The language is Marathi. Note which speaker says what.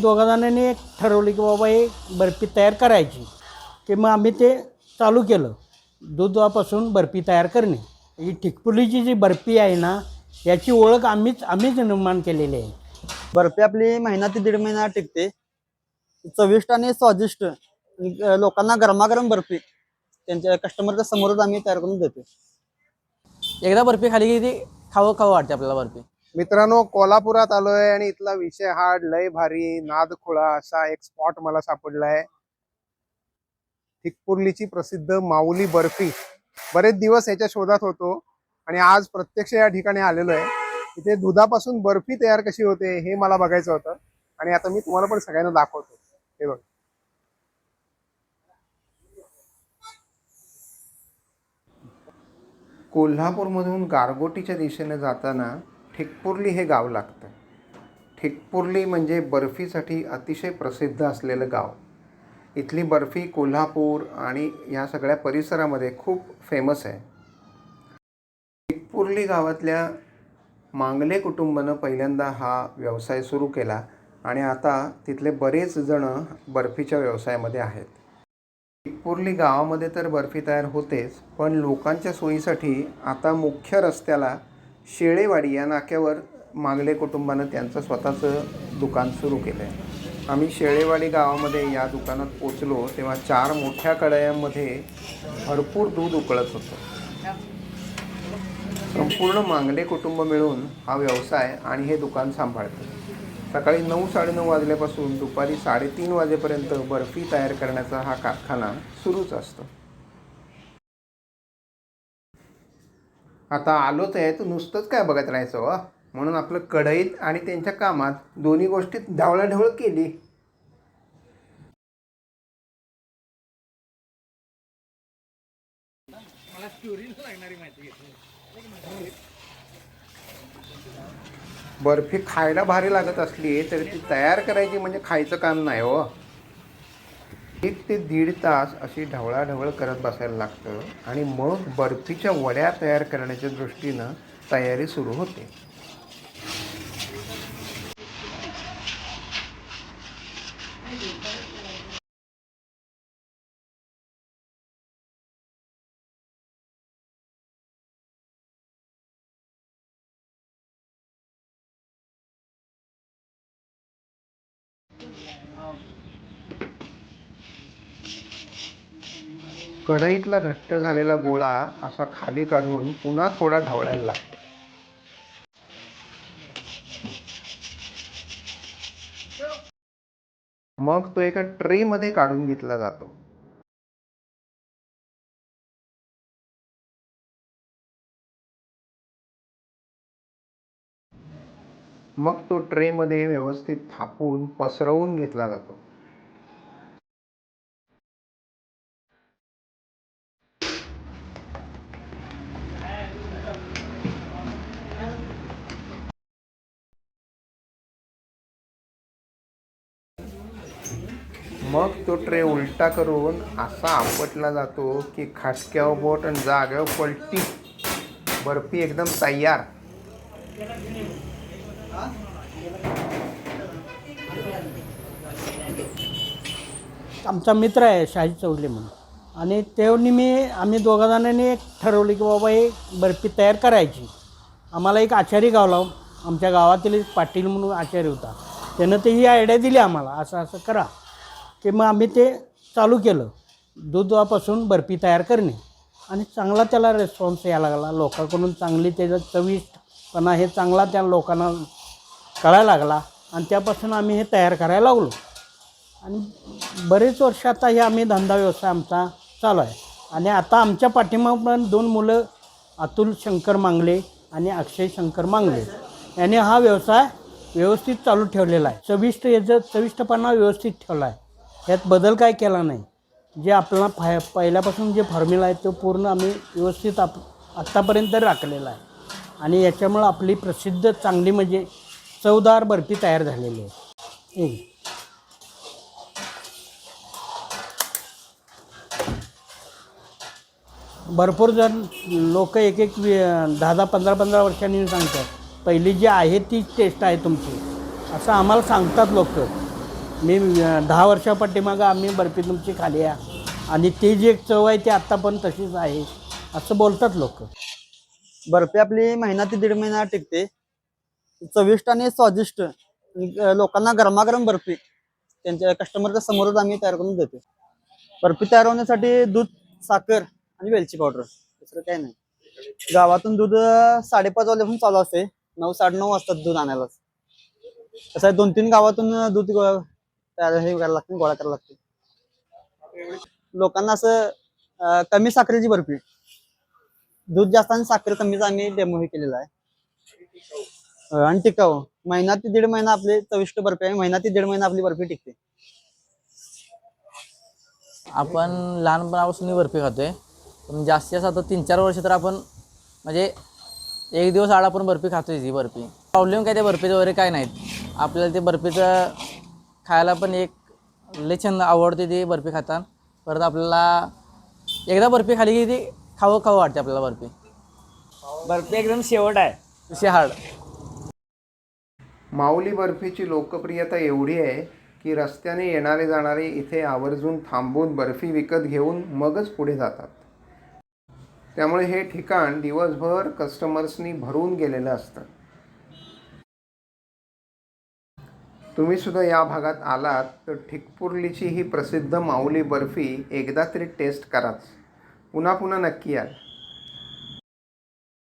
Speaker 1: दोघा जणांनी एक ठरवलं की बाबा हे बर्फी तयार करायची. की मग आम्ही ते चालू केलं. दुधापासून बर्फी तयार करणे. ही ठिकपुलीची जी बर्फी आहे ना याची ओळख आम्हीच आम्हीच निर्माण केलेली आहे.
Speaker 2: बर्फी आपली महिना ते दीड महिना टिकते. चविष्ट आणि स्वादिष्ट लोकांना गरमागरम बर्फी त्यांच्या कस्टमरच्या समोरच आम्ही तयार करून देतो
Speaker 3: एकदा बर्फी खाली की ती खावं खावं वाटते आपल्याला बर्फी.
Speaker 4: मित्रांनो कोल्हापुरात आलोय आणि इथला विषय हा लय भारी नादखोळा असा एक स्पॉट मला सापडलाय. ठिकपुर्लीची प्रसिद्ध माऊली बर्फी. बरेच दिवस याच्या शोधात होतो आणि आज प्रत्यक्ष या ठिकाणी आलेलो आहे. इथे दुधापासून बर्फी तयार कशी होते हे मला बघायचं होतं आणि आता मी तुम्हाला पण सगळ्यांना दाखवतो. हे बघ. कोल्हापूरमधून गारगोटीच्या दिशेने जाताना ठिकपुर्ली हे गाव लागतं. ठिकपुर्ली म्हणजे बर्फीसाठी अतिशय प्रसिद्ध असलेलं गाव. इथली बर्फी कोल्हापूर आणि या सगळ्या परिसरामध्ये खूप फेमस आहे. ठिकपुर्ली गावातल्या मांगले कुटुंबानं पहिल्यांदा हा व्यवसाय सुरू केला आणि आता तिथले बरेच जण बर्फीच्या व्यवसायामध्ये आहेत. ठिकपुर्ली गावामध्ये तर बर्फी तयार होतेच पण लोकांच्या सोयीसाठी आता मुख्य रस्त्याला शेळेवाडी या नाक्यावर मागले कुटुंबानं त्यांचं स्वतःचं दुकान सुरू केलं आहे आम्ही शेळेवाडी गावामध्ये या दुकानात पोचलो तेव्हा चार मोठ्या कढयांमध्ये भरपूर दूध उकळत होतं. संपूर्ण मांगले कुटुंब मिळून हा व्यवसाय आणि हे दुकान सांभाळतं. सकाळी नऊ साडेनऊ वाजल्यापासून दुपारी साडेतीन वाजेपर्यंत बर्फी तयार करण्याचा हा कारखाना सुरूच असतो. आता आलोच आहे तर नुसतंच काय बघत राहायचं वा म्हणून आपलं कढईत आणि त्यांच्या कामात दोन्ही गोष्टीत ढवळाढवळ केली. बर्फी खायला भारी लागत असली तरी ती तयार करायची म्हणजे खायचं काम नाही हो. एक ते दीड तास अशी ढवळाढवळ करत बसायला लागतं आणि मग बर्फीच्या वड्या तयार करण्याच्या दृष्टीनं तयारी सुरू होते. कढईतला घट्ट झालेला गोळा असा खाली काढून पुन्हा थोडा ढवळायला लागतो. मग तो एका ट्रे मध्ये काढून घेतला जातो. मग तो ट्रे मध्ये व्यवस्थित थापून पसरवून घेतला जातो. मग तो ट्रे उलटा करून असा आपटला जातो की खाटक्यावर बोट आणि जाग्यावर पलटी. बर्फी एकदम तयार.
Speaker 1: आमचा मित्र आहे शाही चौगले म्हणून. आणि तेवढी मी आम्ही दोघा जणांनी एक ठरवली की बाबा हे बर्फी तयार करायची. आम्हाला एक आचारी गावला. आमच्या गावातील एक पाटील म्हणून आचारी होता. त्यानं ते ही आयडिया दिली आम्हाला. असं असं करा. की मग आम्ही ते चालू केलं. दुधापासून बर्फी तयार करणे. आणि चांगला त्याला रेस्पॉन्स यायला लागला. लोकांकडून चांगली त्याचा चविष्टपणा हे चांगला त्या लोकांना कळायला लागला. आणि त्यापासून आम्ही हे तयार करायला लागलो. आणि बरेच वर्ष आता हे आम्ही धंदा व्यवसाय आमचा चालू आहे. आणि आता आमच्या पाठीमाग पण दोन मुलं अतुल शंकर मांगले आणि अक्षय शंकर मांगले याने हा व्यवसाय व्यवस्थित चालू ठेवलेला आहे. चविष्ट याचं चविष्टपणा व्यवस्थित ठेवला आहे. यात बदल काय केला नाही. जे आपला फाय पहिल्यापासून जे फॉर्म्युला आहे तो पूर्ण आम्ही व्यवस्थित आप आत्तापर्यंत राखलेला आहे. आणि याच्यामुळं आपली प्रसिद्ध चांगली म्हणजे चवदार बर्फी तयार झालेली आहे. भरपूर जण लोक एक एक दहा दहा पंधरा पंधरा वर्षांनी सांगतात पहिली जी आहे तीच टेस्ट आहे तुमची. असं आम्हाला सांगतात लोक. मी दहा वर्षा पाठीमागं आम्ही बर्फी तुमची खाली आहे. आणि ती जी एक चव आहे ती आत्ता पण तशीच आहे. असं बोलतात लोक.
Speaker 2: बर्फी आपली महिना ते दीड महिना टिकते. चविष्ट आणि स्वादिष्ट लोकांना गरमागरम बर्फी त्यांच्या कस्टमरच्या समोरच आम्ही तयार करून देतो बर्फी तयार होण्यासाठी दूध साखर आणि वेलची पावडर दुसरं काही नाही. गावातून दूध साडेपाच वाजल्यापासून चालू असते नऊ साडेनऊ वाजतात दूध आणायला. कसं आहे दोन तीन गावातून दूध गो- हे करायला लागते गोळा करायला लागते लोकांना असं कमी साखरेची बर्फी. दूध जास्त आणि साखर कमीच आम्ही डेमो हे केलेला आहे. आणि टिकाऊ. महिना ते दीड महिना आपली चविष्ट बर्फी आहे महिना ते दीड महिना आपली बर्फी टिकते.
Speaker 3: आपण लहानपणापासून बर्फी खातोय. पण जास्तीत जास्त आता तीन चार वर्ष तर आपण म्हणजे एक दिवस आड आपण बर्फी खातोय ती बर्फी. प्रॉब्लेम काय त्या बर्फीचं वगैरे काय नाहीत. आपल्याला ते बर्फीचं खायला पण एक लय छंद आवडते ती बर्फी खाताना. परत आपल्याला एकदा बर्फी खाली की ती खावं खावं वाटते आपल्याला बर्फी.
Speaker 5: बर्फी एकदम शेवट आहे.
Speaker 3: विषय हार्ड.
Speaker 4: माऊली बर्फीची लोकप्रियता एवढी आहे की रस्त्याने येणारे जाणारे इथे आवर्जून थांबून बर्फी विकत घेऊन मगच पुढे जातात. त्यामुळे हे ठिकाण दिवसभर कस्टमर्सनी भरून गेलेलं असतं. तुम्ही सुद्धा या भागात आलात तर ठिकपुर्लीची ही प्रसिद्ध माऊली बर्फी एकदा तरी टेस्ट कराच. पुन्हा पुन्हा नक्की याल